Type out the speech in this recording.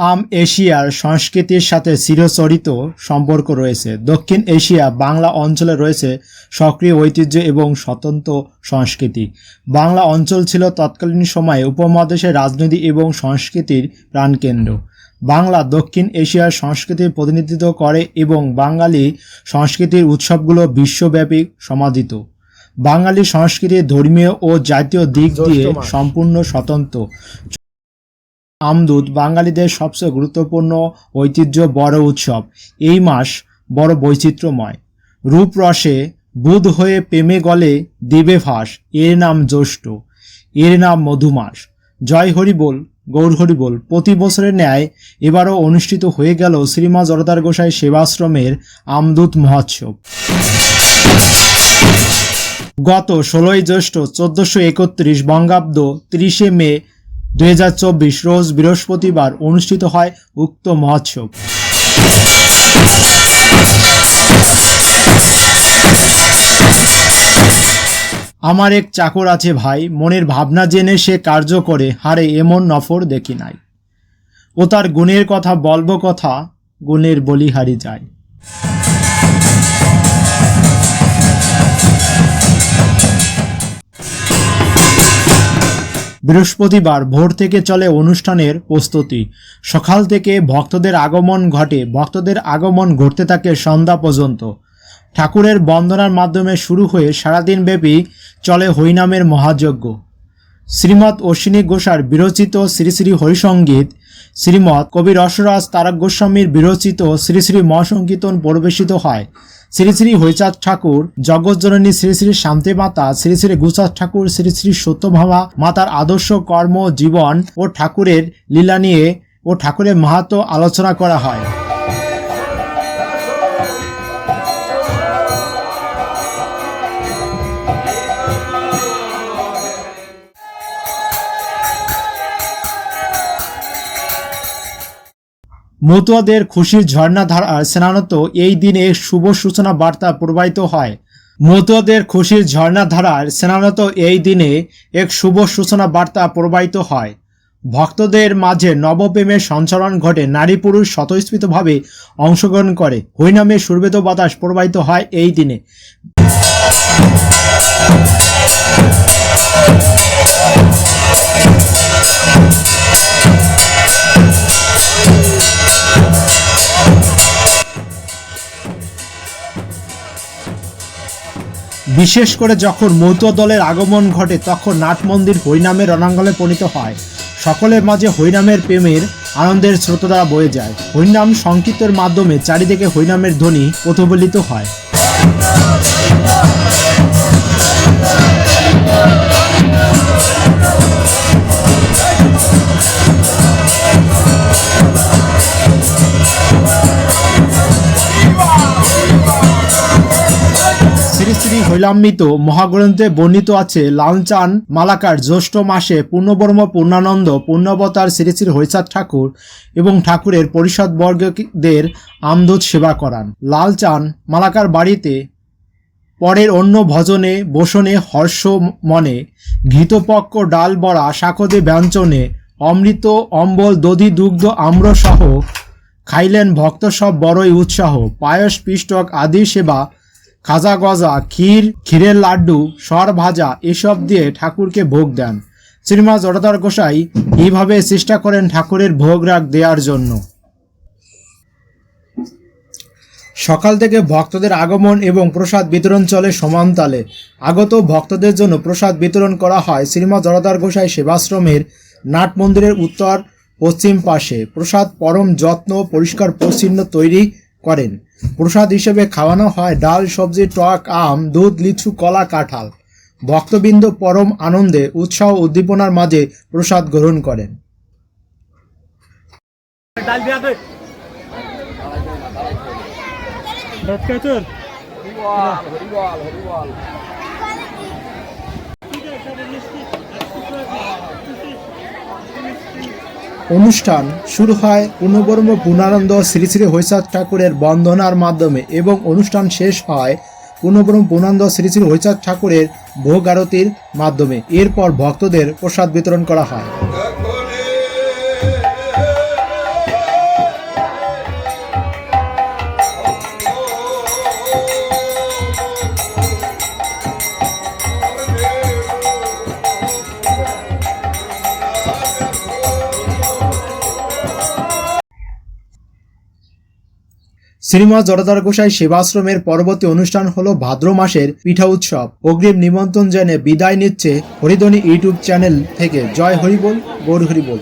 আম এশিয়ার সংস্কৃতির সাথে চিরচরিত সম্পর্ক রয়েছে। দক্ষিণ এশিয়া বাংলা অঞ্চলে রয়েছে সক্রিয় ঐতিহ্য এবং স্বতন্ত্র সংস্কৃতি। বাংলা অঞ্চল ছিল তৎকালীন সময়ে উপমহাদেশের রাজনীতি এবং সংস্কৃতির প্রাণকেন্দ্র। বাংলা দক্ষিণ এশিয়ার সংস্কৃতির প্রতিনিধিত্ব করে এবং বাঙালি সংস্কৃতির উৎসবগুলো বিশ্বব্যাপী সমাদিত। বাঙালি সংস্কৃতির ধর্মীয় ও জাতীয় দিক দিয়ে সম্পূর্ণ স্বতন্ত্র। আমদুদ বাঙালিদের সবচেয়ে গুরুত্বপূর্ণ ঐতিহ্য বড় উৎসব। এই মাস বড় বৈচিত্র্যময়। রূপরসে বুধ হয়ে প্রেমে গলে দেবে ফাঁস, এর নাম জ্যৈষ্ঠ। এর নাম মধুমাস। জয় হরিবোল গৌর হরি বল, প্রতি বছরের ন্যায় এবারও অনুষ্ঠিত হয়ে গেল শ্রীমা জরদার গোসাই সেবাশ্রমের আমদূত মহোৎসব। গত ষোলোই জ্যৈষ্ঠ চোদ্দশো একত্রিশ বঙ্গাব্দ তিরিশে মে দুই হাজার চব্বিশ রোজ বৃহস্পতিবার অনুষ্ঠিত হয় উক্ত মহোৎসব। আমার এক চাকর আছে ভাই, মনের ভাবনা জেনে সে কার্য করে, হারে এমন নফর দেখি নাই। ও তার গুণের কথা, বলব কথা, গুণের বলিহারি যায়। বৃহস্পতিবার ভোর থেকে চলে অনুষ্ঠানের প্রস্তুতি। সকাল থেকে ভক্তদের আগমন ঘটে, ভক্তদের আগমন ঘটতে থাকে সন্ধ্যা পর্যন্ত। ঠাকুরের বন্দনার মাধ্যমে শুরু হয়ে সারাদিন ব্যাপী চলে হরিনামের মহাযজ্ঞ। শ্রীমৎ অশ্বিনী ঘোষার বিরচিত শ্রী শ্রী হরিসঙ্গীত শ্রীমৎ কবি রসরাজ তারক গোস্বামীর বিরচিত শ্রী শ্রী মহাসংকীর্তন পরিবেশিত হয়। শ্রী শ্রী হরিচাঁদ ঠাকুর জগৎজননী শ্রী শ্রী শান্তি মাতা, শ্রী শ্রী গুসাদ ঠাকুর, শ্রী শ্রী সত্যভাবা মাতার আদর্শ কর্ম জীবন ও ঠাকুরের লীলা নিয়ে ও ঠাকুরের মাহাত্ম আলোচনা করা হয়। মতুয়াদের খুশির ঝর্ণাধারার স্নানত এই দিনে শুভ সূচনা বার্তা প্রবাহিত হয়। মতুয়াদের খুশির ঝর্ণাধারার স্নানত এই দিনে এক শুভ সূচনা বার্তা প্রবাহিত হয়। ভক্তদের মাঝে নবপ্রেমের সঞ্চালন ঘটে, নারী পুরুষ স্বতঃস্ফূর্তভাবে অংশগ্রহণ করে। হরিনামে সুরবেদ বাতাস প্রবাহিত হয় এই দিনে। বিশেষ করে যখন মৌতুয়া দলের আগমন ঘটে, তখন নাট মন্দির হরিনামের রণাঙ্গলে পরিণত হয়। সকলের মাঝে হরিনামের প্রেমের আনন্দের স্রোতধারা বয়ে যায়। হরিনাম সংকীর্তের মাধ্যমে চারিদিকে হরিনামের ধ্বনি প্রতিফলিত হয়। শ্রী হৈলাম্বিত মহাগ্রন্থে বর্ণিত আছে, লালচান মালাকার জ্যৈষ্ঠ মাসে পূর্ণবর্ম, পূর্ণানন্দ, পূর্ণবতার শ্রী শ্রী হরিচাঁদ ঠাকুর এবং ঠাকুরের পরিষদ বর্গদের আমদত সেবা করান। লালচান মালাকার বাড়িতে পরের অন্য ভজনে, বসনে, হর্ষ মনে, ঘৃতপক্ষ, ডাল বড়া, শাকদে ব্যঞ্জনে, অমৃত, অম্বল, দধি, দুগ্ধ, আম্রসহ খাইলেন ভক্ত সব বড়ই উৎসাহ। পায়স, পিষ্টক আদি সেবা খাজা গজা, ক্ষীর, ক্ষীরের লাড্ডু, সর ভাজা এসব দিয়ে ঠাকুরকে ভোগ দেন। শ্রীমা জড়দার গোসাই এইভাবে চেষ্টা করেন ঠাকুরের ভোগ রাগ দেওয়ার জন্য। সকাল থেকে ভক্তদের আগমন এবং প্রসাদ বিতরণ চলে সমানতালে আগত ভক্তদের জন্য প্রসাদ বিতরণ করা হয় শ্রীমা জড়দার গোসাই সেবাশ্রমের নাট মন্দিরের উত্তর পশ্চিম পাশে। প্রসাদ পরম যত্ন, পরিষ্কার পরিচ্ছন্ন তৈরি করেন প্রসাদ হিসেবে খাওয়ানো হয় ডাল সবজি টক আম দুধ লিচু কলা কাঁঠাল ভক্তবৃন্দ পরম আনন্দে উৎসাহ উদ্দীপনার মাঝে প্রসাদ গ্রহণ করেন ডাল অনুষ্ঠান শুরু হয় পূর্ণবর্ম পূর্ণানন্দ শ্রী শ্রী হৈসাদ ঠাকুরের বন্দনার মাধ্যমে এবং অনুষ্ঠান শেষ হয় পূর্ণবর্ম পূর্ণানন্দ শ্রী শ্রী হৈসাদ ঠাকুরের ভোগ আরতির মাধ্যমে। এরপর ভক্তদের প্রসাদ বিতরণ করা হয়। শ্রীমা জড়দার গোসাই সেবাশ্রমের পরবর্তী অনুষ্ঠান হল ভাদ্র মাসের পিঠা উৎসব। অগ্রিম নিমন্ত্রণ জেনে বিদায় নিচ্ছে হরিধনী ইউটিউব চ্যানেল থেকে। জয় হরিবোল, গৌর হরিবোল।